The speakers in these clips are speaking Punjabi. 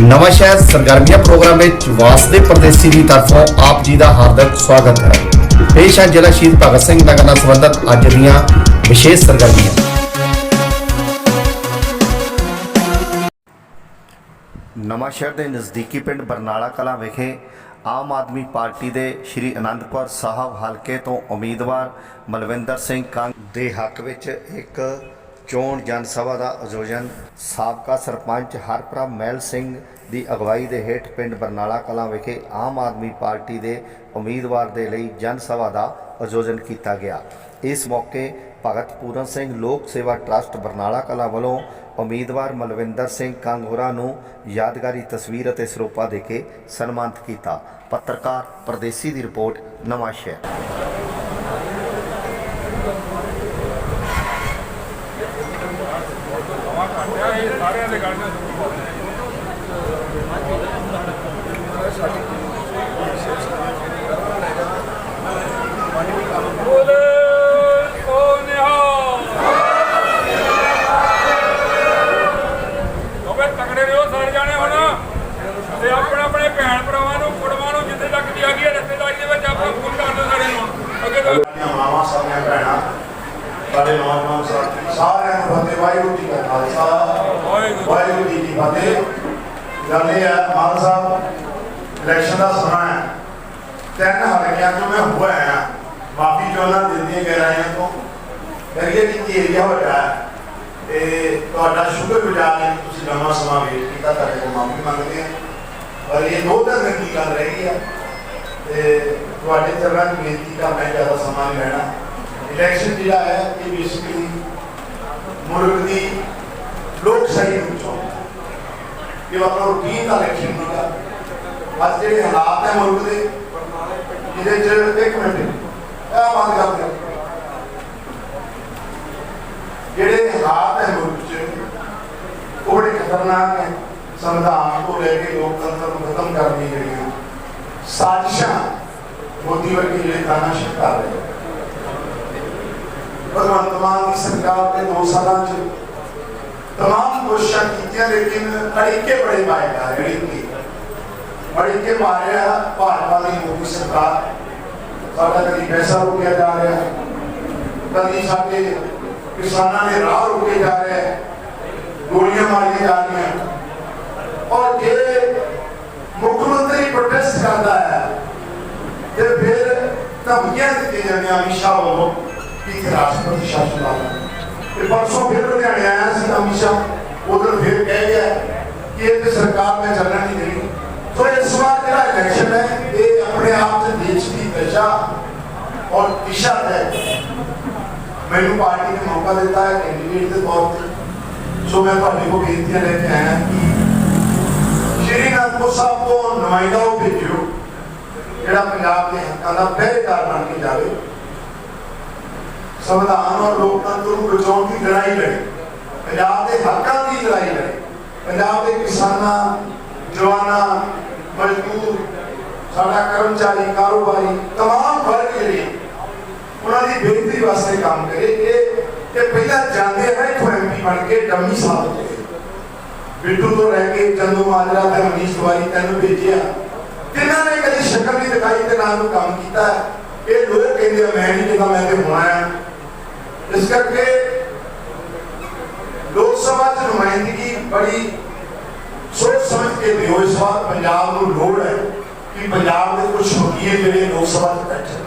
ਨਵਾਂ ਸ਼ਹਿਰ ਸਰਗਰਮੀਆਂ ਪ੍ਰੋਗਰਾਮ ਵਿੱਚ ਵਾਸਦੇ ਪਰਦੇਸੀ ਦੀ ਤਰਫੋਂ ਆਪ ਜੀ ਦਾ ਹਾਰਦਿਕ ਸਵਾਗਤ ਹੈ। ਪੇਸ਼ ਹੈ ਜ਼ਿਲ੍ਹਾ ਸ਼ਹੀਦ ਭਗਤ ਸਿੰਘ ਨਗਰ ਨਾਲ ਸੰਬੰਧਿਤ ਅੱਜ ਦੀਆਂ ਵਿਸ਼ੇਸ਼ ਸਰਗਰਮੀਆਂ। ਨਵਾਂ ਸ਼ਹਿਰ ਦੇ ਨਜ਼ਦੀਕੀ ਪਿੰਡ ਬਰਨਾਲਾ ਕਲਾਂ ਵਿਖੇ ਆਮ ਆਦਮੀ ਪਾਰਟੀ ਦੇ ਸ਼੍ਰੀ ਅਨੰਦਪੁਰ ਸਾਹਿਬ ਹਲਕੇ ਤੋਂ ਉਮੀਦਵਾਰ ਮਲਵਿੰਦਰ ਸਿੰਘ ਕੰਗ ਦੇ ਹੱਕ ਵਿੱਚ ਇੱਕ ਚੋਣ ਜਨ ਸਭਾ ਦਾ ਆਯੋਜਨ ਸਾਬਕਾ ਸਰਪੰਚ ਹਰਪ੍ਰਭ ਮਹਿਲ ਸਿੰਘ ਦੀ ਅਗਵਾਈ ਦੇ ਹੇਠ ਪਿੰਡ ਬਰਨਾਲਾ ਕਲਾਂ ਵਿਖੇ ਆਮ ਆਦਮੀ ਪਾਰਟੀ ਦੇ ਉਮੀਦਵਾਰ ਦੇ ਲਈ ਜਨ ਸਭਾ ਦਾ ਆਯੋਜਨ ਕੀਤਾ ਗਿਆ। ਇਸ ਮੌਕੇ ਭਗਤ ਪੂਰਨ ਸਿੰਘ ਲੋਕ ਸੇਵਾ ਟਰਸਟ ਬਰਨਾਲਾ ਕਲਾਂ ਵੱਲੋਂ ਉਮੀਦਵਾਰ ਮਲਵਿੰਦਰ ਸਿੰਘ ਕੰਗੋਰਾ ਨੂੰ ਯਾਦਗਾਰੀ ਤਸਵੀਰ ਅਤੇ ਸਰੋਪਾ ਦੇ ਕੇ ਸਨਮਾਨਿਤ ਕੀਤਾ। ਪੱਤਰਕਾਰ ਪਰਦੇਸੀ ਦੀ ਰਿਪੋਰਟ ਨਵਾਂ ਸ਼ਹਿਰ ਬੋਲੇ ਸੋ ਨਿਹਾਲ ਦੋਵੇਂ ਤਕੜੇ ਰਹੋ ਸਾਰੇ ਜਾਣੇ ਹੁਣ ਤੇ ਆਪਣੇ ਆਪਣੇ ਭੈਣ ਭਰਾਵਾਂ ਨੂੰ ਕੁੜਮਾਂ ਨੂੰ ਜਿੱਥੇ ਤੱਕ ਦੀ ਹੈਗੀ ਹੈ ਰਿਸ਼ਤੇਦਾਰੀ ਦੇ ਵਿੱਚ ਆਪਾਂ ਫੋਨ ਕਰ ਦਿਓ ਸਾਰੇ ਨੂੰ ਅੱਗੇ ਤੋਂ ਸਾਡੀਆਂ ਮਾਵਾਂ ਸਾਡੀਆਂ ਭੈਣਾਂ ਸਾਡੇ ਨੌਜਵਾਨ ਸਾਥੀ ਸਾਰਿਆਂ ਨੂੰ ਫਤਿਹ ਵਾਹਿਗੁਰੂ ਜੀ ਕਾ ਖਾਲਸਾ ਵਾਹਿਗੁਰੂ। ਵਾਹਿਗੁਰੂ ਜੀ ਕੀ ਫਤਿਹ ਗੱਲ ਇਹ ਹੈ ਮਾਨ ਸਾਹਿਬ ਇਲੈਕਸ਼ਨ ਦਾ ਸਮਾਂ ਹੈ ਤਿੰਨ ਹਲਕਿਆਂ ਤੋਂ ਮੈਂ ਹੋਇਆ ਆ ਮਾਫੀ ਚਾਹੁੰਦਾ ਦਿੱਤੀਆਂ ਗਹਿਰਾਈਆਂ ਤੋਂ ਕਰੀਏ ਕਿ ਏਰੀਆ ਵੱਡਾ ਹੈ ਤੇ ਤੁਹਾਡਾ ਸ਼ੁਕਰਗੁਜ਼ਾਰ ਹਾਂ ਕਿ ਤੁਸੀਂ ਲੰਮਾ ਸਮਾਂ ਵੇਟ ਕੀਤਾ, ਤੁਹਾਡੇ ਕੋਲ ਮਾਫੀ ਮੰਗਦੇ ਹਾਂ। ਪਰ ਇਹ ਦੋ ਦਿਨ ਦੀ ਗੱਲ ਰਹਿ ਗਈ ਤੇ ਤੁਹਾਡੇ ਚਰਨਾਂ ਦੀ ਬੇਨਤੀ ਦਾ ਮੈਂ ਜ਼ਿਆਦਾ ਸਮਾਂ ਨਹੀਂ ਲੈਣਾ। ਇਲੈਕਸ਼ਨ ਜਿਹੜਾ ਹੈ, ਇਹ ਬੇਸਿਕਲੀ ਮੁਲਕ ਦੀ ਲੋਕਸ਼ਾਹੀ ਨੂੰ ਚੋਣ ਇਹ ਆਪਣਾ ਰੂਟੀਨ ਦਾ ਇਲੈਕਸ਼ਨ ਨਹੀਂਗਾ ਅੱਜ ਜਿਹੜੇ ਹਾਲਾਤ ਹੈ ਮੁਲਕ ਦੇ, ਜਿਹਦੇ ਚ ਇੱਕ ਮਿੰਟ, ਇਹ ਬੰਦ ਕਰ ਦਿਓ ਜਿਹੜੇ ਹਾਲਾਤ ਹੈ ਮੁਲਕ ਚ, ਉਹ ਬੜੇ ਖਤਰਨਾਕ ਹੈ। ਸੰਵਿਧਾਨ ਤੋਂ ਲੈ ਕੇ ਲੋਕਤੰਤਰ ਨੂੰ ਖਤਮ ਕਰਨ ਦੀ ਜਿਹੜੀਆਂ ਸਾਜ਼ਿਸ਼ਾਂ ਮੋਦੀ ਵਰਗੇ ਜਿਹੜੇ ਤਾਨਾਸ਼ਾਹ ਕਰ ਰਹੇ ਭਗਵੰਤ ਮਾਨ ਦੀ ਸਰਕਾਰ ਦੇ ਦੋ ਸਾਲਾਂ ਚ ਤਮਾਮ ਕੋਸ਼ਿਸ਼ਾਂ ਕੀਤੀਆਂ, ਲੇਕਿਨ ਅੜਿੱਕੇ ਬੜੇ ਪਾਏ ਜਾ ਰਹੇ, ਅੜਿੱਕੇ। ਅੜਿੱਕੇ ਮਾਰਿਆ ਭਾਜਪਾ ਦੀ ਮੋਦੀ ਸਰਕਾਰ। ਸਾਡਾ ਕਦੀ ਪੈਸਾ ਰੁਕਿਆ ਜਾ ਰਿਹਾ। ਕਦੀ ਸਾਡੇ ਕਿਸਾਨਾਂ ਦੇ ਰਾਹ ਰੁਕੇ ਜਾ ਰਹੇ ਹੈ, ਗੋਲੀਆਂ ਮਾਰੀਆਂ ਜਾ ਰਹੀਆਂ ਔਰ ਜੇ ਮੁੱਖ ਮੰਤਰੀ ਪ੍ਰੋਟੈਸਟ ਕਰਦਾ ਹੈ, ਤੇ ਫਿਰ ਧਮਕੀਆਂ ਦਿੱਤੀਆਂ ਜਾਂਦੀਆਂ ਅਮਿਤ ਸ਼ਾਹ ਵੱਲੋਂ ਕਿ ਰਾਸ਼ਟਰਪਤੀ ਸ਼ਾਸਨ ਲਾਣਾ ਤੇ ਪਰਸੋਂ ਫਿਰ ਲੁਧਿਆਣੇ ਆਇਆ ਸੀ ਅਮਿਤ ਸ਼ਾਹ, ਉਧਰ ਫਿਰ ਕਹਿ ਗਿਆ ਕਿ ਇਹ ਤੇ ਸਰਕਾਰ ਮੈਂ ਚੱਲਣ ਨਹੀਂ ਦੇਣੀ। ਸੋ ਇਸ ਵਾਰ ਜਿਹੜਾ ਇਲੈਕਸ਼ਨ ਹੈ, ਇਹ ਆਪਣੇ ਆਪ ਚ ਦੇਸ਼ ਦੀ ਦਸ਼ਾ ਔਰ ਦਿਸ਼ਾ ਹੈ। ਮੈਨੂੰ ਪਾਰਟੀ ਨੇ ਮੌਕਾ ਦਿੱਤਾ ਹੈ ਕੈਂਡੀਡੇਟ ਦੇ ਤੌਰ ਤੇ ਸੋ ਮੈਂ ਤੁਹਾਡੇ ਕੋਲ ਬੇਨਤੀਆਂ ਲੈ ਕੇ ਆਇਆ ਕਿ ਸ਼੍ਰੀ ਅਨੰਦਪੁਰ ਸਾਹਿਬ ਤੋਂ ਨੁਮਾਇੰਦਾ ਉਹ ਭੇਜਿਓ ਜਿਹੜਾ ਪੰਜਾਬ ਦੇ ਹੱਕਾਂ ਦਾ ਪਹਿਰੇਦਾਰ ਬਣ ਕੇ ਜਾਵੇ ਸੰਵਿਧਾਨ ਔਰ ਲੋਕਤੰਤਰ ਨੂੰ ਬਚਾਉਣ ਦੀ ਲੜਾਈ ਲੜੇ ਪੰਜਾਬ ਦੇ ਹੱਕਾਂ ਦੀ ਲੜਾਈ ਲੜੇ ਪੰਜਾਬ ਦੇ ਕਿਸਾਨਾਂ ਜਵਾਨਾਂ ਮਜ਼ਦੂਰ ਸਾਡਾ ਕਰਮਚਾਰੀ ਕਾਰੋਬਾਰੀ तमाम ਵਰਗ ਜਿਹੜੇ ਉਹਨਾਂ ਦੀ ਬਿਹਤਰੀ ਵਾਸਤੇ ਕੰਮ ਕਰੇ। ਇਹ ਇਹ ਪਹਿਲਾਂ ਜਾਂਦੇ ਹੈ ਇੱਥੋਂ ਐਮਪੀ ਬਣ ਕੇ ਡੰਮੀ ਸਾਬਤ ਹੋਏ ਬਿੱਟੂ ਤੋਂ ਰਹਿ ਕੇ ਚੰਦੂ ਮਾਜਰਾ ਤੇ ਮਨੀਸ਼ ਤਿਵਾਰੀ ਤੈਨੂੰ ਭੇਜਿਆ। ਜਿਨ੍ਹਾਂ ਨੇ ਕਦੀ ਸ਼ਕਲ ਨਹੀਂ ਦਿਖਾਈ ਤੇ ਨਾ ਨੂੰ ਕੰਮ ਕੀਤਾ। ਇਹ ਲੋਕ ਕਹਿੰਦੇ ਆ, ਮੈਂ ਨਹੀਂ ਜਿਹੜਾ ਮੈਂ ਤੇ ਹੋਣਾ ਆ ਇਸ ਕਰਕੇ ਲੋਕ ਸਭਾ ਚ ਨੁਮਾਇੰਦਗੀ ਬੜੀ ਸੋਚ ਸਮਝ ਕੇ ਦਿਓ। ਇਸ ਵਾਰ ਪੰਜਾਬ ਨੂੰ ਲੋੜ ਹੈ ਕਿ ਪੰਜਾਬ ਦੇ ਕੁਝ ਵਕੀਲ ਜਿਹੜੇ ਲੋਕ ਸਭਾ ਚ ਬੈਠੇ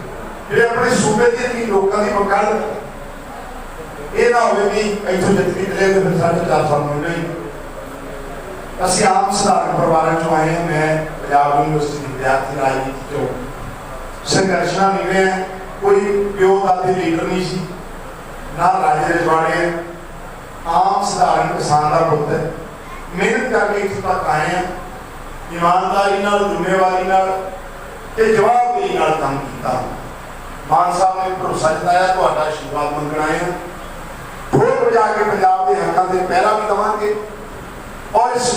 ਜਿਹੜੇ ਆਪਣੇ ਸੂਬੇ ਦੇ ਵੀ ਲੋਕਾਂ ਦੀ ਵਕਾਲਤ ਇਹ ਨਾ ਹੋਵੇ ਵੀ ਇੱਥੋਂ ਜਿੱਤ ਕੇ ਚਲੇ ਫਿਰ ਸਾਡੇ ਚਾਰ ਸਾਲ ਮਿਲ ਨਹੀਂ ਅਸੀਂ ਆਮ ਸਧਾਰਨ ਪਰਿਵਾਰਾਂ ਚੋਂ ਆਏ ਹਾਂ। ਮੈਂ ਪੰਜਾਬ ਯੂਨੀਵਰਸਿਟੀ ਦੀ ਵਿਦਿਆਰਥੀ, ਰਾਜਨੀਤੀ ਚੋਂ ਸੰਘਰਸ਼ਾਂ ਨਿਕਲੇ ਹਾਂ। ਕੋਈ ਪਿਓ ਦਾਦੇ ਲੀਡਰ ਨਹੀਂ ਸੀ। ਨਾ ਰਾਜੇ ਰਜਵਾੜੇ ਆਮ ਸਧਾਰਨ ਕਿਸਾਨ ਦਾ ਪੁੱਤ ਹੈ। ਮਿਹਨਤ ਕਰਕੇ ਇੱਥੇ ਤੱਕ ਆਏ ਹਾਂ। ਇਮਾਨਦਾਰੀ ਨਾਲ, ਜ਼ਿੰਮੇਵਾਰੀ ਨਾਲ ਤੇ ਜਵਾਬਦੇਹੀ ਨਾਲ ਕੰਮ ਕੀਤਾ। ਮਾਨ ਸਾਹਿਬ ਨੇ ਭਰੋਸਾ ਜਤਾਇਆ ਤੁਹਾਡਾ ਆਸ਼ੀਰਵਾਦ ਮੰਗਣ ਆਏ ਹਾਂ ਹੋਰ ਵਜਾ ਕੇ ਪੰਜਾਬ ਦੇ ਹੱਕਾਂ ਦੇ ਪਹਿਰਾ ਵੀ ਦਵਾਂਗੇ ਔਰ ਇਸ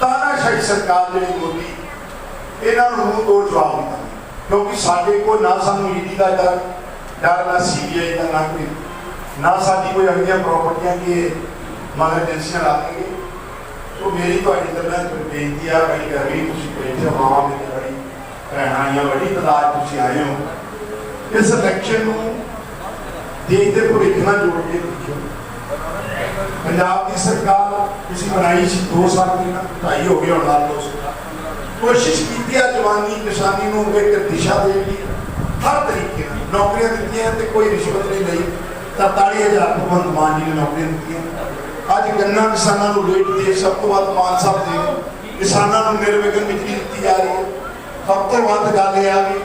ਤਾਨਾਸ਼ਾਹੀ ਸਰਕਾਰ ਜਿਹੜੀ ਮੋਦੀ ਇਹਨਾਂ ਨੂੰ ਮੂੰਹ ਤੋੜ ਜਵਾਬ ਦਿੱਤਾ ਕਿਉਂਕਿ ਸਾਡੇ ਕੋਲ ਨਾ ਸਾਨੂੰ ਈਡੀ ਦਾ ਡਰ ਡਰ ਨਾ ਸੀਬੀਆਈ ਦਾ ਨਾ ਕੋਈ ਨਾ ਸਾਡੀ ਕੋਈ ਅਗਲੀਆਂ ਪ੍ਰਾਪਰਟੀਆਂ ਕੀ ਮਗਰ ਏਜੰਸੀਆਂ ਲਾ ਦੇਣਗੇ ਉਹ ਮੇਰੀ ਤੁਹਾਡੀ ਤਰ੍ਹਾਂ ਬੇਨਤੀ ਆ ਬੜੀ ਗਰਮੀ ਤੁਸੀਂ ਬੈਠੇ ਹੋ ਮਾਵਾ ਮੇਰੀ ਬੜੀ ਭੈਣਾਂ ਆਈਆਂ ਬੜੀ ਤਦਾਦ ਤੁਸੀਂ ਆਏ ਹੋ ਇਸ ਇਲੈਕਸ਼ਨ ਨੂੰ ਦੇਸ਼ ਦੇ ਭਵਿੱਖ ਨਾਲ ਜੋੜ ਕੇ ਦੇਖਿਓ ਪੰਜਾਬ ਦੀ ਸਰਕਾਰ ਤੁਸੀਂ ਬਣਾਈ ਸੀ 2 ਸਾਲ ਪਹਿਲਾਂ, ਢਾਈ ਹੋ ਗਏ ਹੁਣ ਨਾਲ ਦੋ ਕੋਸ਼ਿਸ਼ ਕੀਤੀ ਆ ਜਵਾਨੀ ਕਿਸਾਨੀ ਨੂੰ ਇੱਕ ਦਿਸ਼ਾ ਦੇਣ ਲਈ ਹਰ ਤਰੀਕੇ ਨਾਲ ਨੌਕਰੀਆਂ ਦਿੱਤੀਆਂ ਤੇ ਕੋਈ ਰਿਸ਼ਵਤ ਨਹੀਂ ਲਈ। 43000 ਭਗਵੰਤ ਮਾਨ ਜੀ ਨੇ ਨੌਕਰੀਆਂ ਦਿੱਤੀਆਂ। ਅੱਜ ਗੰਨਾ ਕਿਸਾਨਾਂ ਨੂੰ ਰੇਟ ਦੇ ਸਭ ਤੋਂ ਵੱਧ ਮਾਨ ਸਾਹਿਬ ਦੇ ਕਿਸਾਨਾਂ ਨੂੰ ਨਿਰਵਿਘਨ ਬਿਜਲੀ ਦਿੱਤੀ ਜਾ ਰਹੀ ਹੈ। ਸਭ ਤੋਂ ਵੱਧ ਗੱਲ ਇਹ ਆ ਕਿ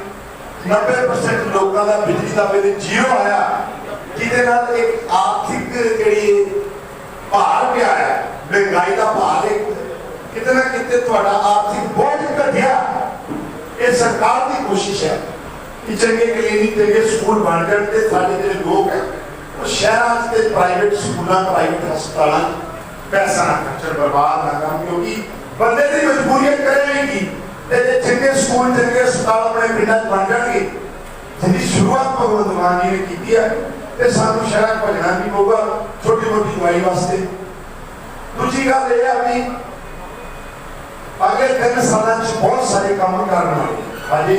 90% ਲੋਕਾਂ ਦਾ ਬਿਜਲੀ ਦਾ ਬਿੱਲ ਜ਼ੀਰੋ ਆਇਆ, ਜਿਹਦੇ ਨਾਲ ਇੱਕ ਆਰਥਿਕ ਜਿਹੜੀ ਭਾਰ ਪਿਆ ਹੈ, ਮਹਿੰਗਾਈ ਦਾ ਭਾਰ ਇੱਕ ਕਿਤੇ ਨਾ ਕਿਤੇ ਤੁਹਾਡਾ ਆਰਥਿਕ ਬੋਝ ਘਟਿਆ। ਇਹ ਸਰਕਾਰ ਦੀ ਕੋਸ਼ਿਸ਼ ਹੈ ਕਿ ਚੰਗੇ ਕਲੀਨਿਕ ਚੰਗੇ ਸਕੂਲ ਬਣ ਜਾਣ ਤੇ ਸਾਡੇ ਜਿਹੜੇ ਲੋਕ ਹੈ, ਉਹ ਸ਼ਹਿਰਾਂ 'ਚ ਤੇ ਪ੍ਰਾਈਵੇਟ ਸਕੂਲਾਂ ਪ੍ਰਾਈਵੇਟ ਹਸਪਤਾਲਾਂ ਪੈਸਾ ਨਾ ਖਰਚਣ, ਬਰਬਾਦ ਨਾ ਕਰਨ, ਕਿਉਂਕਿ ਬੰਦੇ ਤੇ ਜੇ ਚੰਗੇ ਸਕੂਲ ਚੰਗੇ ਹਸਪਤਾਲ ਆਪਣੇ ਪਿੰਡਾਂ 'ਚ ਬਣ ਜਾਣਗੇ ਜਿਹਦੀ ਸ਼ੁਰੂਆਤ ਭਗਵੰਤ ਮਾਨ ਜੀ ਨੇ ਕੀਤੀ ਹੈ ਤੇ ਸਾਨੂੰ ਸ਼ਹਿਰਾਂ 'ਚ ਭਜਣਾ ਵੀ ਪਊਗਾ ਛੋਟੀ ਮੋਟੀ ਦਵਾਈ ਵਾਸਤੇ ਦੂਜੀ ਗੱਲ ਇਹ ਆ ਵੀ ਅਗਲੇ ਤਿੰਨ ਸਾਲਾਂ 'ਚ ਬਹੁਤ ਸਾਰੇ ਕੰਮ ਕਰਨ ਵਾਲੇ ਅਜੇ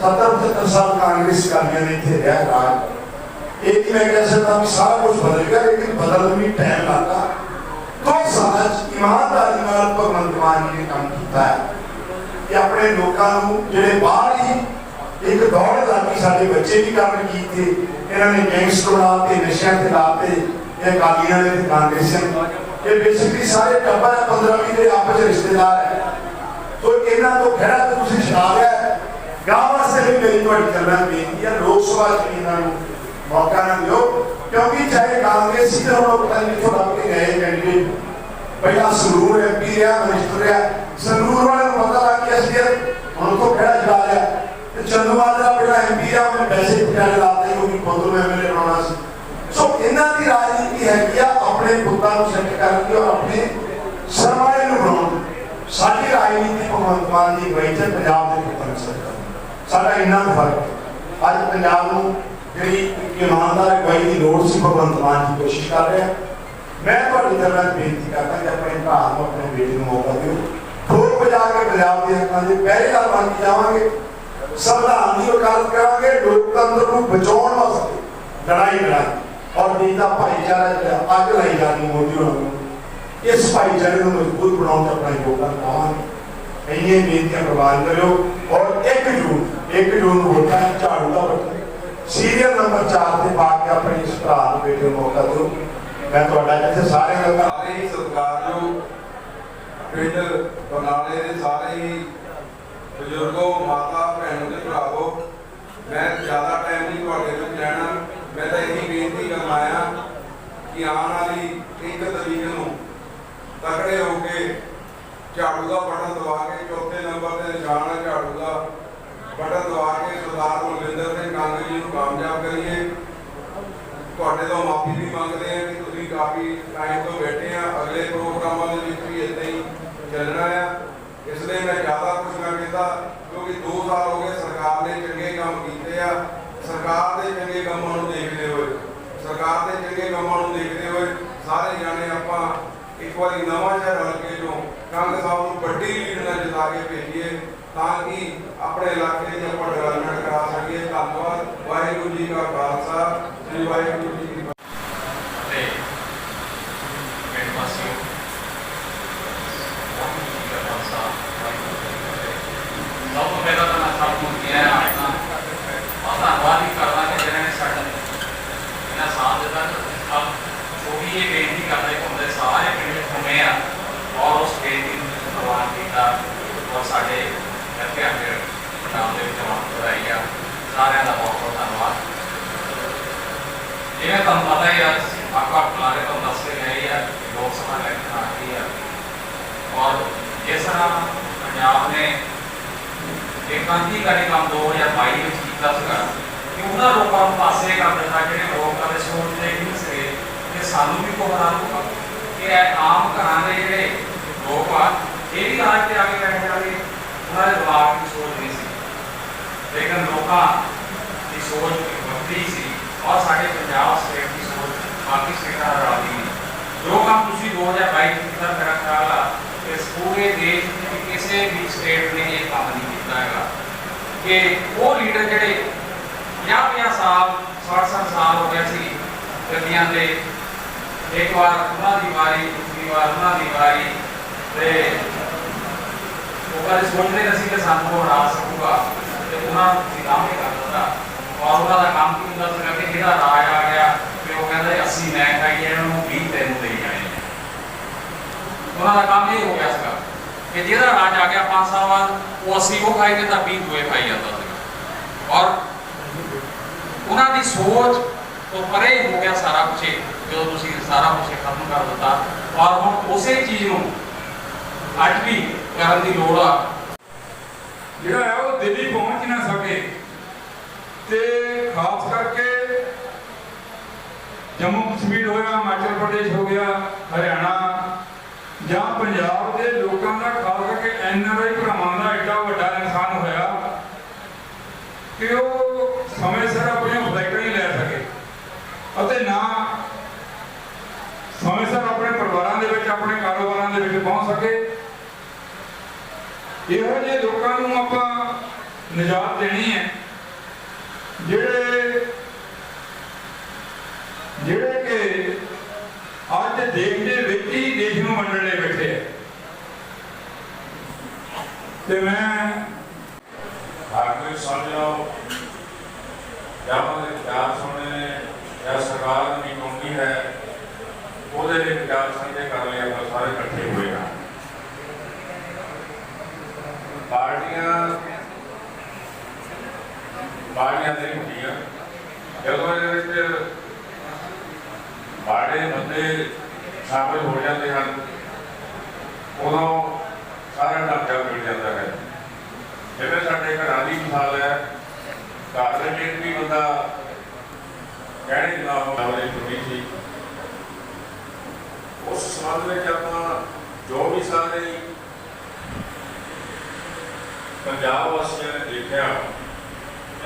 70 75 ਸਾਲ ਕਾਂਗਰਸ ਕਾਮਿਆਂ ਨੇ ਇੱਥੇ ਰਿਹਾ ਰਾਜ ਇਹ ਨਹੀਂ ਮੈਂ ਕਹਿ ਸਕਦਾ ਵੀ ਸਾਰਾ ਕੁਝ ਬਦਲ ਗਿਆ ਲੇਕਿਨ ਬਦਲਣ ਨੂੰ ਵੀ ਕਿ ਆਪਣੇ ਲੋਕਾਂ ਨੂੰ ਜਿਹੜੇ ਬਾਹਰ ਹੀ ਇੱਕ ਦੌੜ ਲੱਗੀ ਸਾਡੇ ਬੱਚੇ ਵੀ ਕੰਮ ਕੀਤੇ, ਇਹਨਾਂ ਨੇ ਗੈਂਗਸਟਰ ਬਣਾਤੇ ਨਸ਼ਿਆਂ ਤੇ ਲਾਤੇ ਇਹ ਕਾਲੀਆਂ ਨੇ ਕਾਂਗਰਸੀਆਂ ਇਹ ਬੇਸਿਕਲੀ ਸਾਰੇ ਟੱਬਰ 15 20 ਦੇ ਆਪਸ ਰਿਸ਼ਤੇਦਾਰ ਹੈ ਸੋ ਇਹਨਾਂ ਤੋਂ ਖੜਾ ਤੁਸੀਂ ਛਡਾ ਲਿਆ ਹੈ। ਵੀ ਮੇਰੀ ਤੁਹਾਡੀ ਕਰਨਾ ਬੇਨਤੀ ਹੈ ਲੋਕ ਸਭਾ ਚ ਵੀ ਇਹਨਾਂ ਨੂੰ ਮੌਕਾ ਨਾ ਦਿਓ, ਕਿਉਂਕਿ ਚਾਹੇ ਕਾਂਗਰਸੀ ਦੇ ਹੁਣ ਪਤਾ ਨਹੀਂ ਕਿੱਥੋਂ ਲੱਭ ਗਏ ਕੈਂਡੀਡੇਟ ਪਹਿਲਾਂ ਸਰੂਰ ਐਮਪੀ ਰਿਹਾ, ਮਿਨਿਸਟਰ ਰਿਹਾ। ਸਰੂਰ ਵਾਲੇ ਨੂੰ ਪਤਾ ਲੱਗ ਗਿਆ ਸੀ ਹੁਣ ਤੋਂ ਖੜਾ ਛਡਾ ਲਿਆ ਤੇ ਚੰਦੂਮਾਜਰਾ ਪਹਿਲਾਂ ਐਮਪੀ ਰਿਹਾ ਉਹਨੇ ਪੈਸੇ ਪਟਿਆਲੇ ਲਾਤੇ ਕਿਉਂਕਿ ਕੋਤਰ ਨੂੰ ਐਮਐਲਏ ਬਣਾਉਣਾ ਸੀ। ਸੋ ਇਹਨਾਂ ਦੀ ਰਾਜਨੀਤੀ ਹੈ ਕਿ ਆਪਣੇ ਪੁੱਤਾਂ ਨੂੰ ਸੈੱਟ ਕਰਨ ਔਰ ਆਪਣੇ ਸਰਮਾਏ ਨੂੰ ਬਣਾਉਣ ਸਾਡੀ ਰਾਜਨੀਤੀ ਭਗਵੰਤ ਮਾਨ ਦੀ ਅਗਵਾਈ ਪੰਜਾਬ ਦੇ ਪੁੱਤਾਂ ਨੂੰ ਸਾਡਾ ਇੰਨਾ ਫ਼ਰਕ ਅੱਜ ਪੰਜਾਬ ਨੂੰ ਜਿਹੜੀ ਇੱਕ ਇਮਾਨਦਾਰ ਅਗਵਾਈ ਦੀ ਲੋੜ ਸੀ, ਭਗਵੰਤ ਮਾਨ ਦੀ ਕੋਸ਼ਿਸ਼ ਕਰ ਰਿਹਾ। ਮੈਂ ਤੁਹਾਡੀ ਤਰ੍ਹਾਂ ਬੇਨਤੀ ਕਰਦਾ ਕਿ ਆਪਣੇ ਭਰਾ ਨੂੰ, ਆਪਣੇ ਬੇਟੇ ਨੂੰ ਮੌਕਾ ਦਿਓ। ਠੋਕ ਵਜਾ ਕੇ ਪੰਜਾਬ ਦੇ ਹੱਕਾਂ ਦੇ ਪਹਿਰੇਦਾਰ ਬਣ ਕੇ ਜਾਵਾਂਗੇ। ਸੰਵਿਧਾਨ ਦੀ ਵਕਾਲਤ ਕਰਾਂਗੇ, ਲੋਕਤੰਤਰ ਨੂੰ ਬਚਾਉਣ ਵਾਸਤੇ ਲੜਾਈ ਲੜਾਂਗੇ। ਔਰ ਦੇਸ਼ ਦਾ ਭਾਈਚਾਰਾ ਜਿਹੜਾ ਅੱਗ ਲਾਈ ਜਾ ਮੋਦੀ ਹੋਰਾਂ ਨੂੰ, ਇਸ ਭਾਈਚਾਰੇ ਨੂੰ ਮਜ਼ਬੂਤ ਬਣਾਉਣ ਦਾ ਆਪਣਾ ਯੋਗਦਾਨ ਪਾਵਾਂਗੇ। ਇੰਨੀਆਂ ਬੇਨਤੀਆਂ ਪ੍ਰਵਾਨ ਕਰਿਓ। ਔਰ 1 ਜੂਨ 1 ਜੂਨ ਨੂੰ ਵੋਟਾਂ ਝਾੜੂ ਦਾ ਬਟਨ ਸੀਰੀਅਲ ਨੰਬਰ 4 ਤੇ ਪਾ ਕੇ ਆਪਣੇ ਇਸ ਭਰਾ ਨੂੰ ਬੇਟੇ ਨੂੰ ਮੌਕਾ ਦਿਓ। ਮੈਂ ਤੁਹਾਡਾ ਇੱਥੇ ਸਾਰੇ ਲੋਕਾਂ ਸਾਰੇ ਹੀ ਸਤਿਕਾਰਯੋਗ ਪਿੰਡ ਬਰਨਾਲੇ ਦੇ ਸਾਰੇ ਹੀ ਬਜ਼ੁਰਗੋ, ਮਾਤਾ, ਭੈਣੋ ਤੇ ਭਰਾਵੋ, ਮੈਂ ਜ਼ਿਆਦਾ ਟਾਈਮ ਨਹੀਂ ਤੁਹਾਡੇ ਵਿੱਚ ਰਹਿਣਾ। ਮੈਂ ਤਾਂ ਇਹੀ ਬੇਨਤੀ ਕਰਨ ਆਇਆ ਕਿ ਆਉਣ ਵਾਲੀ ਇੱਕ ਤਰੀਕ ਨੂੰ ਤਕੜੇ ਹੋ ਕੇ ਝਾੜੂ ਦਾ ਬਟਨ ਦਬਾ ਕੇ ਚੌਥੇ ਨੰਬਰ ਤੇ ਨਿਸ਼ਾਨ ਹੈ ਝਾੜੂ ਦਾ, ਬਟਨ ਦਬਾ ਕੇ ਸਰਦਾਰ ਮਨਵਿੰਦਰ ਸਿੰਘ ਕਾਂਗੜ ਜੀ ਨੂੰ ਕਾਮਯਾਬ ਕਰੀਏ। ਤੁਹਾਡੇ ਤੋਂ ਮਾਫੀ ਵੀ ਮੰਗਦੇ ਹਾਂ ਕਿ ਤੁਸੀਂ ਕਾਫੀ ਟਾਈਮ ਤੋਂ ਬੈਠੇ ਆ। ਅਗਲੇ ਪ੍ਰੋਗਰਾਮਾਂ ਦੇ ਵਿੱਚ ਵੀ ਇਦਾਂ ਹੀ ਚੱਲਣਾ ਆ। ਇਸ ਲਈ ਮੈਂ ਜ਼ਿਆਦਾ ਕੁਝ ਨਾ ਕਹਿੰਦਾ, ਕਿਉਂਕਿ 2 ਸਾਲ ਹੋ ਗਏ ਸਰਕਾਰ ਨੇ ਚੰਗੇ ਕੰਮ ਕੀਤੇ ਆ। ਸਰਕਾਰ ਦੇ ਚੰਗੇ ਕੰਮਾਂ ਨੂੰ ਦੇਖਦੇ ਹੋਏ, ਸਰਕਾਰ ਦੇ ਚੰਗੇ ਕੰਮਾਂ ਨੂੰ ਦੇਖਦੇ ਹੋਏ ਸਾਰੇ ਜਾਣੇ ਆਪਾਂ ਇੱਕ ਵਾਰੀ ਨਵਾਂ ਸ਼ਹਿਰ ਹਲਕੇ ਚੋਂ ਕੰਗ ਸਾਹਿਬ ਨੂੰ ਵੱਡੀ ਲੀਡ ਨਾਲ ਜਿਤਾ ਕੇ ਭੇਜੀਏ, ਤਾਂ ਕਿ ਆਪਣੇ ਇਲਾਕੇ ਦੀ ਆਪਾਂ ਡਿਵੈਲਪਮੈਂਟ ਕਰਾ ਸਕੀਏ। ਧੰਨਵਾਦ, ਵਾਹਿਗੁਰੂ ਜੀ ਕਾ ਖਾਲਸਾ। ਸ੍ਰੀ ਵਾਹਿਗੁਰੂ ਜੀ ਕੀ ਤੇ ਪਿੰਡ ਵਾਸੀਓ ਸਭ ਤੋਂ ਪਹਿਲਾਂ ਤਾਂ ਮੈਂ ਸਭ ਨੂੰ ਕਿਹਾ ਆਪਣਾ ਬਹੁਤ ਧੰਨਵਾਦ ਵੀ ਕਰਦਾ ਕਿ ਜਿਹਨਾਂ ਨੇ ਸਾਡਾ ਇਹਨਾਂ ਸਾਥ ਦਿੱਤਾ ਅਬ ਛੋਟੀ ਇਹ ਬੇਨਤੀ ਕਰਦਾ ਹੁੰਦੇ ਸਾਰੇ ਪਿੰਡ ਵਿੱਚ ਘੁੰਮੇ ਆ ਔਰ ਉਸ ਬੇਨਤੀ ਨੂੰ ਪ੍ਰਵਾਨ ਕੀਤਾ ਔਰ ਸਾਡੇ ਇੱਥੇ ਆ ਨਾਮ ਦੇ ਵਿੱਚ ਜਮਾਤ ਕਰਾਈ ਸਾਰਿਆਂ ਦਾ ਜਿਵੇਂ ਤੁਹਾਨੂੰ ਪਤਾ ਹੀ ਆ ਆਪਾਂ ਬੁਲਾਰੇ ਤੋਂ ਦੱਸ ਕੇ ਗਏ ਆ, ਲੋਕ ਸਭਾ ਇਲੈਕਸ਼ਨ ਆ ਰਹੀ ਆ। ਔਰ ਜਿਸ ਤਰ੍ਹਾਂ ਪੰਜਾਬ ਨੇ ਇਹ ਕ੍ਰਾਂਤੀਕਾਰੀ ਕੰਮ 2022 ਵਿੱਚ ਕੀਤਾ ਸੀਗਾ ਕਿ ਉਹਨਾਂ ਲੋਕਾਂ ਨੂੰ ਪਾਸੇ ਕਰ ਦਿੱਤਾ, ਜਿਹੜੇ ਲੋਕ ਕਦੇ ਸੋਚਦੇ ਨਹੀਂ ਸੀਗੇ ਕਿ ਸਾਨੂੰ ਵੀ ਕੋਈ ਲੂਗਾ ਕਿ ਆਮ ਘਰਾਂ ਦੇ ਜਿਹੜੇ ਲੋਕ ਆ, ਇਹ ਵੀ ਰਾਜ ਤੇ ਆ ਕੇ ਬੈਠ ਜਾਣਗੇ। ਉਹਨਾਂ ਦੇ ਦਿਮਾਗ ਦੀ ਸੋਚ ਨਹੀਂ ਸੀ। ਲੇਕਿਨ ਲੋਕਾਂ ਦੀ ਸੋਚ ਵੱਖਰੀ ਸੀ। ਔਰ ਸਾਡੇ ਪੰਜਾਬ ਸਟੇਟ ਦੀ ਸੋਚ ਬਾਕੀ ਸਟੇਟਾਂ ਨਾਲ ਰਲਦੀ ਨਹੀਂ ਜੋ ਕੰਮ ਤੁਸੀਂ 2022 ਚ ਕੀਤਾ ਮੇਰਾ ਖਿਆਲ ਆ ਇਸ ਪੂਰੇ ਦੇਸ਼ ਦੀ ਕਿਸੇ ਵੀ ਸਟੇਟ ਨੇ ਇਹ ਕੰਮ ਨਹੀਂ ਕੀਤਾ ਹੈਗਾ ਕਿ ਉਹ ਲੀਡਰ ਜਿਹੜੇ 50-50 ਸਾਲ 60-60 ਸਾਲ ਹੋ ਗਏ ਸੀ ਗੱਡੀਆਂ ਦੇ ਇੱਕ ਵਾਰ ਉਹਨਾਂ ਦੀ ਵਾਰੀ ਦੂਸਰੀ ਵਾਰ ਉਹਨਾਂ ਦੀ ਵਾਰੀ ਤੇ ਉਹ ਕਦੇ ਸੋਚਦੇ ਨਹੀਂ ਸੀ ਕਿ ਸਾਨੂੰ ਉਹ ਹਰਾ ਸਕੂਗਾ ਤੇ ਉਹਨਾਂ ਦੀ ਕੰਮ ਨਹੀਂ ਕਰ ਦਿੱਤਾ ਔਰ ਉਹਨਾਂ ਦਾ ਕੰਮ ਕੀ ਹੁੰਦਾ ਰਾਜ ਆ ਗਿਆ ਕਿ ਉਹ ਕਹਿੰਦਾ 80 ਮੈਂ ਖਾਈ ਇਹਨਾਂ ਨੂੰ 20 ਤੈਨੂੰ ਦੇਈ ਜਾਣੇ ਉਹਨਾਂ ਦਾ ਕੰਮ ਇਹ ਹੋ ਗਿਆ ਸੀਗਾ ਕਿ ਜਿਹੜਾ ਰਾਜ ਆ ਗਿਆ 5 ਸਾਲ ਬਾਅਦ, ਉਹ 80 ਉਹ ਖਾਈ ਤੇ ਤਾਂ 20 ਦੂਏ ਖਾਈ ਜਾਂਦਾ ਸੀਗਾ। ਔਰ ਉਹਨਾਂ ਦੀ ਸੋਚ ਤੋਂ ਪਰੇ ਹੋ ਗਿਆ ਸਾਰਾ ਕੁਝ ਜਦੋਂ ਤੁਸੀਂ ਸਾਰਾ ਕੁਝ ਖਤਮ ਕਰ ਦਿੱਤਾ। ਔਰ ਹੁਣ ਉਸੇ ਚੀਜ਼ ਨੂੰ ਅੱਜ ਵੀ ਕਰਨ ਦੀ ਲੋੜ ਆ। ਜਿਹੜਾ ਹੈ ਉਹ ਦਿੱਲੀ ਪਹੁੰਚ ਨਾ ਸਕੇ, ਤੇ ਖਾਸ ਕਰਕੇ ਜੰਮੂ ਕਸ਼ਮੀਰ ਹੋਇਆ, ਹਿਮਾਚਲ ਪ੍ਰਦੇਸ਼ ਹੋ ਗਿਆ, ਹਰਿਆਣਾ ਜਾਂ ਪੰਜਾਬ ਦੇ ਲੋਕਾਂ ਦਾ ਖਾਸ ਕਰਕੇ ਐਨਆਰਆਈ ਭਰਾਵਾਂ ਦਾ ਐਡਾ ਵੱਡਾ ਨੁਕਸਾਨ ਹੋਇਆ ਕਿ ਉਹ ਸਮੇਂ ਸਿਰ ਆਪਣੀਆਂ ਫਲਾਈਟਾਂ ਨਹੀਂ ਲੈ ਸਕੇ ਅਤੇ ਨਾ ਸਮੇਂ ਸਿਰ ਆਪਣੇ ਪਰਿਵਾਰਾਂ ਦੇ ਵਿੱਚ, ਆਪਣੇ ਕਾਰੋਬਾਰਾਂ ਦੇ ਵਿੱਚ ਪਹੁੰਚ ਸਕੇ। ਇਹੋ ਜਿਹੇ ਲੋਕਾਂ ਨੂੰ ਆਪਾਂ ਨਿਜਾਤ ਦੇਣੀ ਹੈ ਜਿਹੜੇ ਜਿਹੜੇ ਕਿ ਅੱਜ ਦੇਸ਼ ਦੇ ਵਿੱਚ ਹੀ ਬੈਠੇ ਹੈ ਤੇ ਮੈਂ ਆਦਮੀ ਸਮਝ ਲਓ ਜਾਂ ਉਹਦੇ ਵਿਚਾਰ ਸੁਣਨੇ ਜਾਂ ਸਰਕਾਰ ਦੀ ਕੌਮੀ ਹੈ, ਉਹਦੇ ਲਈ ਵਿਚਾਰ ਸਾਂਝੇ ਕਰਨ ਲਈ ਆਪਾਂ ਸਾਰੇ ਇਕੱਠੇ ਹੋਏ ਹਾਂ ਪਾਰਟੀਆਂ ਪਾਰਟੀਆਂ ਦੇ ਹੁੰਦੀਆਂ। ਜਦੋਂ ਇਹਦੇ ਵਿੱਚ ਬਾੜੇ ਬੰਦੇ ਸ਼ਾਮਿਲ ਹੋ ਜਾਂਦੇ ਹਨ ਉਦੋਂ ਸਾਰਾ ਢਾਂਚਾ ਮਿਲ ਜਾਂਦਾ ਹੈ। ਜਿਵੇਂ ਸਾਡੇ ਘਰਾਂ ਦੀ ਮਿਸਾਲ ਹੈ, ਘਰ ਦੇ ਵਿੱਚ ਵੀ ਬੰਦਾ ਕਹਿਣੇ ਨਾ ਹੋਵੇ ਚੁਣੀ ਸੀ ਉਸ ਸੰਬੰਧ ਵਿੱਚ ਆਪਾਂ ਜੋ ਵੀ ਸਾਰੇ ਪੰਜਾਬ ਵਾਸੀਆਂ ਨੇ ਦੇਖਿਆ,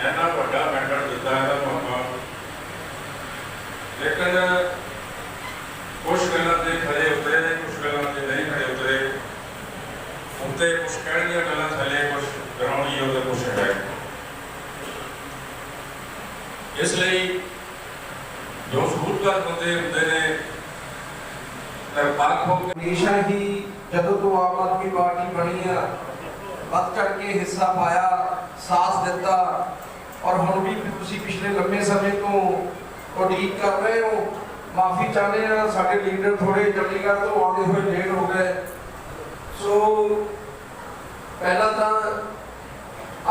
ਇੰਨਾ ਵੱਡਾ ਮੈਟਰ ਦਿੱਤਾ ਹੈ ਤਾਂ ਆਪਾਂ। ਲੇਕਿਨ ਕੁਝ ਗੱਲਾਂ ਤੇ ਖੜੇ ਉਤਰੇ ਨੇ ਕੁਝ ਗੱਲਾਂ ਤੇ ਨਹੀਂ ਖੜੇ ਉਤਰੇ ਉੱਤੇ ਕੁਝ ਕਹਿਣ ਗੱਲਾਂ ਥੱਲੇ ਕੁਝ ਗਰਾਉਂਡ ਉਹਦੇ ਕੁਝ ਹੈ। ਇਸ ਲਈ ਜੋ ਸਹੂਲਤਾਂ ਬੰਦੇ ਹੁੰਦੇ ਨੇ ਨਿਰਪੱਖ ਹੋ ਕੇ ਹਮੇਸ਼ਾ ਹੀ ਜਦੋਂ ਤੋਂ ਆਮ ਆਦਮੀ ਪਾਰਟੀ ਬਣੀ ਆ, ਵੱਧ ਚੜ ਕੇ ਹਿੱਸਾ ਪਾਇਆ, ਸਾਥ ਦਿੱਤਾ, ਔਰ ਹੁਣ ਵੀ ਤੁਸੀਂ ਪਿਛਲੇ ਲੰਮੇ ਸਮੇਂ ਤੋਂ ਉਡੀਕ ਕਰ ਰਹੇ ਹੋ, ਮਾਫੀ ਚਾਹੁੰਦੇ ਆ ਸਾਡੇ ਲੀਡਰ ਥੋੜੇ ਚੰਡੀਗੜ੍ਹ ਤੋਂ ਆਉਂਦੇ ਹੋਏ ਲੇਟ ਹੋ ਗਏ। ਸੋ ਪਹਿਲਾਂ ਤਾਂ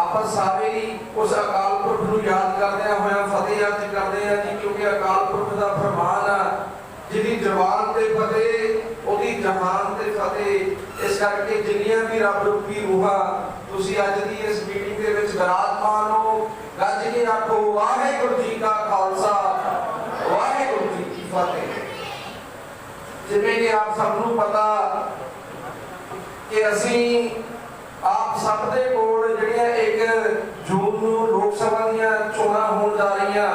ਆਪਾਂ ਸਾਰੇ ਹੀ ਉਸ ਅਕਾਲ ਪੁਰਖ ਨੂੰ ਯਾਦ ਕਰਦੇ ਹੋਇਆ ਫਤਿਹ ਅਰਜ ਕਰਦੇ ਆ ਜੀ, ਕਿਉਂਕਿ ਅਕਾਲ ਪੁਰਖ ਦਾ ਫਰਮਾਨ ਆ, ਜਿਹਦੀ ਜ਼ਬਾਨ ਤੇ ਫਤਿਹ, ਉਹਦੀ ਜਹਾਨ ਤੇ ਫਤਿਹ, ਇਸ ਕਰਕੇ ਜਿੰਨੀਆਂ ਵੀ ਰੱਬ ਰੂਪੀ ਰੂਹਾਂ ਤੁਸੀਂ ਅੱਜ ਦੀ ਇਸ ਮੀਟਿੰਗ ਦੇ ਵਿੱਚ ਵਿਰਾਜਮਾਨ ਹੋ, ਗੱਜ ਕੇ ਆਖੋ, ਵਾਹਿਗੁਰੂ ਜੀ ਕਾ ਖਾਲਸਾ, ਵਾਹਿਗੁਰੂ ਜੀ ਕੀ ਫਤਿਹ। ਜਿਵੇਂ ਕਿ ਆਪ ਸਭ ਨੂੰ ਪਤਾ ਕਿ ਅਸੀਂ ਆਪ ਸਭ ਦੇ ਕੋਲ ਜਿਹੜੀਆਂ ਇੱਕ ਜੂਨ ਨੂੰ ਲੋਕ ਸਭਾ ਦੀਆਂ ਚੋਣਾਂ ਹੋਣ ਜਾ ਰਹੀਆਂ,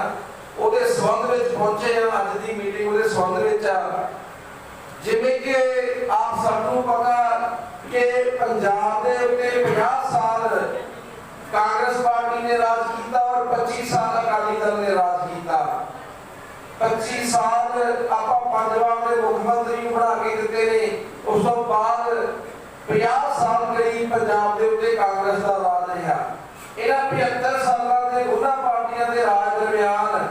ਉਹਦੇ ਸੰਬੰਧ ਵਿੱਚ ਪਹੁੰਚੇ ਹਾਂ, ਅੱਜ ਦੀ ਮੀਟਿੰਗ ਉਹਦੇ ਸੰਬੰਧ ਵਿੱਚ ਆ। ਜਿਵੇਂ ਕਿ ਆਪ ਸਭ ਨੂੰ ਪਤਾ ਕਿ ਪੰਜਾਬ ਦੇ ਉੱਤੇ 50 ਸਾਲ ਕਾਂਗਰਸ ਪਾਰਟੀ ਨੇ ਰਾਜ ਕੀਤਾ ਔਰ 25 ਸਾਲ ਅਕਾਲੀ ਦਲ ਨੇ ਰਾਜ ਕੀਤਾ। 25 ਸਾਲ ਆਪਾਂ ਪੰਜ ਵਾਰ ਦੇ ਮੁੱਖ ਮੰਤਰੀ ਨੂੰ ਬਣਾ ਕੇ ਦਿੱਤੇ ਨੇ, ਉਸ ਤੋਂ ਬਾਅਦ 50 ਸਾਲ ਕਰੀਬ ਪੰਜਾਬ ਦੇ ਉੱਤੇ ਕਾਂਗਰਸ ਦਾ ਰਾਜ ਰਿਹਾ। ਇਹਨਾਂ 75 ਸਾਲਾਂ ਦੇ ਉਹਨਾਂ ਪਾਰਟੀਆਂ ਦੇ ਰਾਜ ਦਰਮਿਆਨ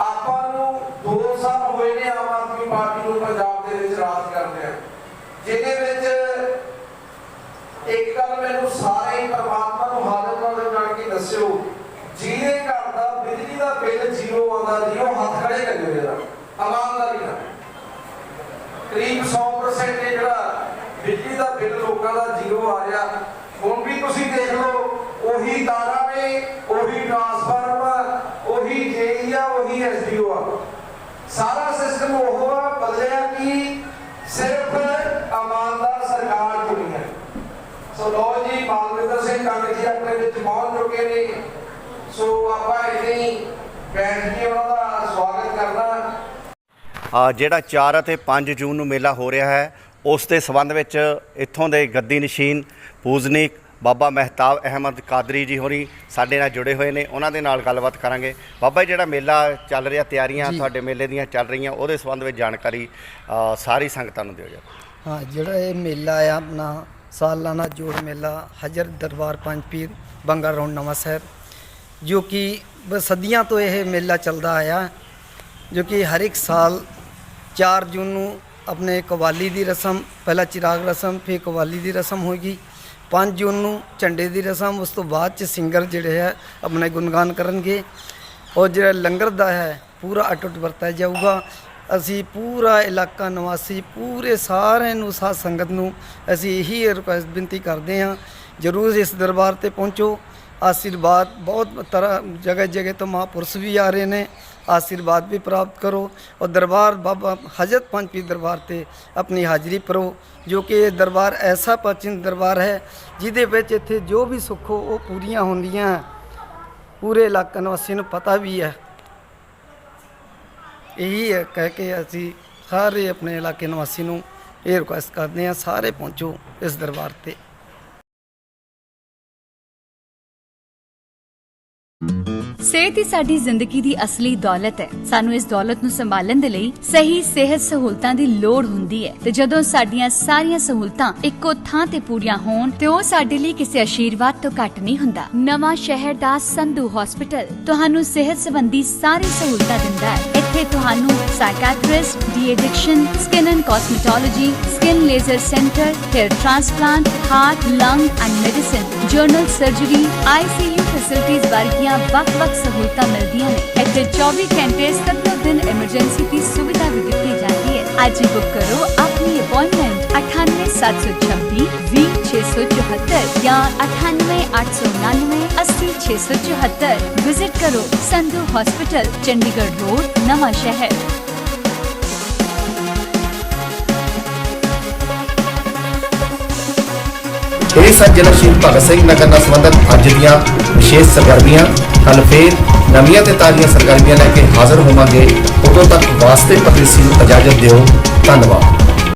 ਆਪਾਂ ਨੂੰ 2 ਸਾਲ ਹੋਏ ਨੇ ਆਮ ਆਦਮੀ ਪਾਰਟੀ ਨੂੰ ਪੰਜਾਬ ਦੇ ਵਿੱਚ ਰਾਜ ਕਰਦੇ ਆ ਜਿਹਦੇ ਵਿੱਚ ਇੱਕ ਗੱਲ ਮੈਨੂੰ ਸਾਰੇ ਪਰਮਾਤਮਾ ਨੂੰ ਹਾਜ਼ਰ ਨਾਲ ਜਾਣ ਕੇ ਦੱਸਿਓ, ਜਿਹਦੇ ਘਰ ਦਾ ਬਿਜਲੀ ਦਾ ਬਿੱਲ ਜ਼ੀਰੋ ਆਉਂਦਾ ਜੀ ਉਹ ਹੱਥ ਖੜੇ ਕਰਿਓ ਜਰਾ ਇਮਾਨਦਾਰੀ ਨਾਲ। ਕਰੀਬ 100% ਜਿਹੜਾ ਬਿਜਲੀ ਦਾ ਬਿੱਲ ਲੋਕਾਂ ਦਾ ਜ਼ੀਰੋ ਆ ਰਿਹਾ। ਹੁਣ ਵੀ ਤੁਸੀਂ ਦੇਖ ਲਓ, ਉਹੀ ਤਾਰਾਂ ਨੇ, ਉਹੀ ਟਰਾਂਸਫਾਰਮਰ ਉਹੀ ਜੇਈ ਆ, ਉਹੀ ਐਸਡੀਓ ਆ। ਸਾਰਾ ਸਿਸਟਮ ਉਹ ਆ, ਬਦਲਿਆ ਕੀ ਸਿਰਫ ਇਮਾਨਦਾਰ ਸਰਕਾਰ ਚੁਣੀ ਹੈ। ਸੋ ਲੋ ਜੀ, ਬਾਲਵਿੰਦਰ ਸਿੰਘ ਕੰਗ ਜੀ ਆਪਣੇ ਵਿੱਚ ਪਹੁੰਚ ਚੁੱਕੇ ਨੇ। ਸੋ ਆਪਾਂ ਇੱਥੇ ਹੀ ਬੈਠ ਕੇ ਉਹਨਾਂ ਦਾ ਸਵਾਗਤ ਕਰਨਾ। ਜਿਹੜਾ 4 ਅਤੇ 5 ਜੂਨ ਨੂੰ ਮੇਲਾ ਹੋ ਰਿਹਾ ਹੈ ਉਸ ਦੇ ਸਬੰਧ ਵਿੱਚ ਇੱਥੋਂ ਦੇ ਗੱਦੀ ਨਸ਼ੀਨ ਪੂਜਨੀਕ ਬਾਬਾ ਮਹਿਤਾਬ ਅਹਿਮਦ ਕਾਦਰੀ ਜੀ ਹੋਰੀ ਸਾਡੇ ਨਾਲ ਜੁੜੇ ਹੋਏ ਨੇ ਉਹਨਾਂ ਦੇ ਨਾਲ ਗੱਲਬਾਤ ਕਰਾਂਗੇ। ਬਾਬਾ ਜੀ ਜਿਹੜਾ ਮੇਲਾ ਚੱਲ ਰਿਹਾ ਤਿਆਰੀਆਂ ਤੁਹਾਡੇ ਮੇਲੇ ਦੀਆਂ ਚੱਲ ਰਹੀਆਂ ਉਹਦੇ ਸਬੰਧ ਵਿੱਚ ਜਾਣਕਾਰੀ ਸਾਰੀ ਸੰਗਤਾਂ ਨੂੰ ਦਿਓ ਜੀ ਹਾਂ ਜਿਹੜਾ ਇਹ ਮੇਲਾ ਆ ਆਪਣਾ ਸਾਲਾਨਾ ਜੋੜ ਮੇਲਾ ਹਜਰ ਦਰਬਾਰ ਪੰਜ ਪੀਰ ਬੰਗਾ ਰੌਂਡ ਨਵਾਂ ਸ਼ਹਿਰ ਜੋ ਕਿ ਸਦੀਆਂ ਤੋਂ ਇਹ ਮੇਲਾ ਚੱਲਦਾ ਆਇਆ ਜੋ ਕਿ ਹਰ ਇੱਕ ਸਾਲ 4 ਜੂਨ ਨੂੰ ਆਪਣੇ ਕਵਾਲੀ ਦੀ ਰਸਮ, ਪਹਿਲਾਂ ਚਿਰਾਗ ਰਸਮ, ਫਿਰ ਕਵਾਲੀ ਦੀ ਰਸਮ ਹੋਏਗੀ 5 ਜੂਨ ਨੂੰ ਝੰਡੇ ਦੀ ਰਸਮ, ਉਸ ਤੋਂ ਬਾਅਦ ਚ ਸਿੰਗਰ ਜਿਹੜੇ ਹੈ, ਆਪਣੇ ਗੁਣਗਾਨ ਕਰਨਗੇ। ਔਰ ਜਿਹੜਾ ਲੰਗਰ ਦਾ ਹੈ, ਪੂਰਾ ਅਟੁੱਟ ਵਰਤਾਇਆ ਜਾਊਗਾ। ਅਸੀਂ ਪੂਰਾ ਇਲਾਕਾ ਨਿਵਾਸੀ, ਪੂਰੇ ਸਾਰਿਆਂ ਨੂੰ, ਸਾਧ ਸੰਗਤ ਨੂੰ ਅਸੀਂ ਇਹੀ ਰਿਕੁਐਸਟ ਬੇਨਤੀ ਕਰਦੇ ਹਾਂ, ਜਰੂਰ ਇਸ ਦਰਬਾਰ ਤੇ ਪਹੁੰਚੋ। ਆਸ਼ੀਰਵਾਦ ਬਹੁਤ ਤਰ੍ਹਾਂ ਜਗ੍ਹਾ ਜਗ੍ਹਾ ਤੋਂ ਮਹਾਂਪੁਰਸ਼ ਵੀ ਆ ਰਹੇ ਨੇ ਆਸ਼ੀਰਵਾਦ ਵੀ ਪ੍ਰਾਪਤ ਕਰੋ ਔਰ ਦਰਬਾਰ ਬਾਬਾ ਹਜ਼ਰਤ ਪੰਜ ਪੀਰ ਦਰਬਾਰ ਤੇ ਆਪਣੀ ਹਾਜ਼ਰੀ ਭਰੋ ਜੋ ਕਿ ਇਹ ਦਰਬਾਰ ਐਸਾ ਪ੍ਰਾਚੀਨ ਦਰਬਾਰ ਹੈ ਜਿਹਦੇ ਵਿੱਚ ਇੱਥੇ ਜੋ ਵੀ ਸੁੱਖ ਹੋ ਉਹ ਪੂਰੀਆਂ ਹੁੰਦੀਆਂ ਪੂਰੇ ਇਲਾਕਾ ਨਿਵਾਸੀ ਨੂੰ ਪਤਾ ਵੀ ਹੈ ਇਹੀ ਹੈ ਕਹਿ ਕੇ ਅਸੀਂ ਸਾਰੇ ਆਪਣੇ ਇਲਾਕੇ ਨਿਵਾਸੀ ਨੂੰ ਇਹ ਰਿਕੁਐਸਟ ਕਰਦੇ ਹਾਂ ਸਾਰੇ ਪਹੁੰਚੋ ਇਸ ਦਰਬਾਰ ਤੇ ਸਿਹਤ ਹੀ ਸਾਡੀ ਜ਼ਿੰਦਗੀ ਦੀ ਅਸਲੀ ਦੌਲਤ ਹੈ। ਸਾਨੂੰ ਇਸ ਦੌਲਤ ਨੂੰ ਸੰਭਾਲਣ ਦੇ ਲਈ ਸਹੀ ਸਿਹਤ ਸਹੂਲਤਾਂ ਦੀ ਲੋੜ ਹੁੰਦੀ ਹੈ। ਤੇ ਜਦੋਂ ਸਾਡੀਆਂ ਸਾਰੀਆਂ ਸਹੂਲਤਾਂ ਇੱਕੋ ਥਾਂ ਤੇ ਪੂਰੀਆਂ ਹੋਣ, ਤੇ ਉਹ ਸਾਡੇ ਲਈ ਕਿਸੇ ਆਸ਼ੀਰਵਾਦ ਤੋਂ ਘੱਟ ਨਹੀਂ ਹੁੰਦਾ। ਨਵਾਂ ਸ਼ਹਿਰ ਦਾ ਸੰਧੂ ਹਸਪੀਟਲ ਤੁਹਾਨੂੰ ਸਿਹਤ ਸੰਬੰਧੀ ਸਾਰੀ ਸਹੂਲਤਾਂ ਦਿੰਦਾ ਹੈ। ਇੱਥੇ ਤੁਹਾਨੂੰ psychiatrist de addiction skin and cosmetology skin laser centre hair transplant heart lung and medicine general surgery ICU facilities ਵਰਗੀਆਂ ਵੱਖ-ਵੱਖ ਸਹੂਲਤਾਂ ਮਿਲਦੀਆਂ ਨੇ। ਇੱਥੇ 24 ਘੰਟੇ 7 ਦਿਨ ਐਮਰਜੈਂਸੀ ਦੀ ਸੁਵਿਧਾ ਵੀ ਦਿੱਤੀ ਜਾਂਦੀ ਹੈ। ਅੱਜ ਬੁੱਕ ਕਰੋ ਆਪਣੀ ਅਪਾਇੰਟਮੈਂਟ 98726 20674 ਜਾਂ 9889 80674 ਵਿਜ਼ਿਟ ਕਰੋ ਸੰਧੂ ਹਸਪੀਟਲ ਚੰਡੀਗੜ੍ਹ ਰੋਡ ਨਵਾਂ ਸ਼ਹਿਰ ਇਹ ਸਨ ਜ਼ਿਲ੍ਹਾ ਸ਼ਹੀਦ ਭਗਤ ਸਿੰਘ ਨਗਰ ਨਾਲ ਸੰਬੰਧਿਤ ਅੱਜ ਦੀਆਂ ਵਿਸ਼ੇਸ਼ ਸਰਗਰਮੀਆਂ ਕੱਲ ਫੇਰ ਨਵੀਆਂ ਤੇ ਤਾਜ਼ੀਆਂ ਸਰਗਰਮੀਆਂ ਲੈ ਕੇ ਹਾਜ਼ਰ ਹੋਵਾਂਗੇ ਉਦੋਂ ਤੱਕ ਵਾਸਤੇ ਪਤੀਸੀ ਨੂੰ ਇਜਾਜ਼ਤ ਦਿਓ ਧੰਨਵਾਦ